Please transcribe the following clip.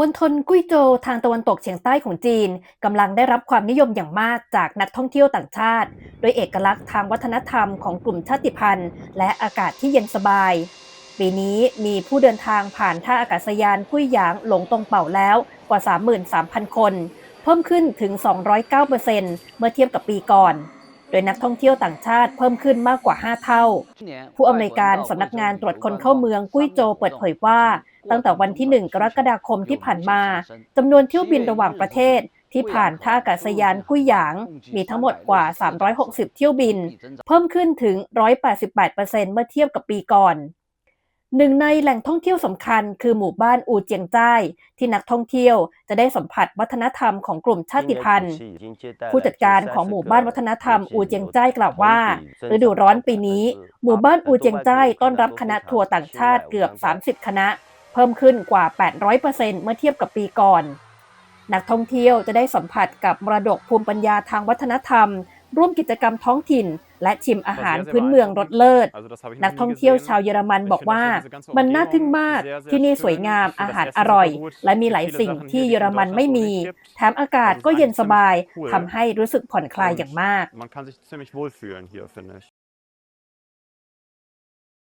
มณฑลกุ้ยโจวทางตะวันตกเฉียงใต้ของจีนกำลังได้รับความนิยมอย่างมากจากนักท่องเที่ยวต่างชาติ โดยเอกลักษณ์ทางวัฒนธรรมของกลุ่มชาติพันธุ์ และอากาศที่เย็นสบาย ปีนี้มีผู้เดินทางผ่านท่าอากาศยานกุ้ยหยางหลงตรงเป่าแล้วกว่า 33,000 คน เพิ่มขึ้นถึง 209%เมื่อเทียบกับปีก่อนโดยนักท่องเที่ยวต่างชาติเพิ่มขึ้นมากกว่า 5 เท่า ผู้อำนวยการสำนักงานตรวจคนเข้าเมืองกุ้ยโจวเปิดเผยว่า ตั้งแต่วันที่ 1 กรกฎาคมที่ผ่านมาจำนวนเที่ยวบินระหว่างประเทศที่ผ่านท่าอากาศยานกุ้ยหยาง มีทั้งหมดกว่า 360 เที่ยวบิน เพิ่มขึ้นถึง 188%เมื่อเทียบกับปีก่อนหนึ่งในแหล่งท่องเที่ยวสำคัญคือหมู่บ้านอูเจียงจ้ายที่นักท่องเที่ยวจะได้สัมผัสวัฒนธรรมของกลุ่มชาติพันธุ์ ผู้จัดการของหมู่บ้านวัฒนธรรมอูเจียงจ้ายกล่าวว่าฤดูร้อนปีนี้ หมู่บ้านอูเจียงจ้ายต้อนรับคณะทัวร์ต่างชาติเกือบ 30 คณะ เพิ่มขึ้นกว่า 800%เมื่อเทียบกับปีก่อน นักท่องเที่ยวจะได้สัมผัสกับมรดกภูมิปัญญาทางวัฒนธรรม ร่วมกิจกรรมท้องถิ่น และชิมอาหารพื้นเมืองรสเลิศ นักท่องเที่ยวชาวเยอรมันบอกว่า มันน่าทึ่งมากที่นี่สวยงามอาหารอร่อย และมีหลายสิ่งที่เยอรมันไม่มี แถมอากาศก็เย็นสบายทำให้รู้สึกผ่อนคลายอย่างมาก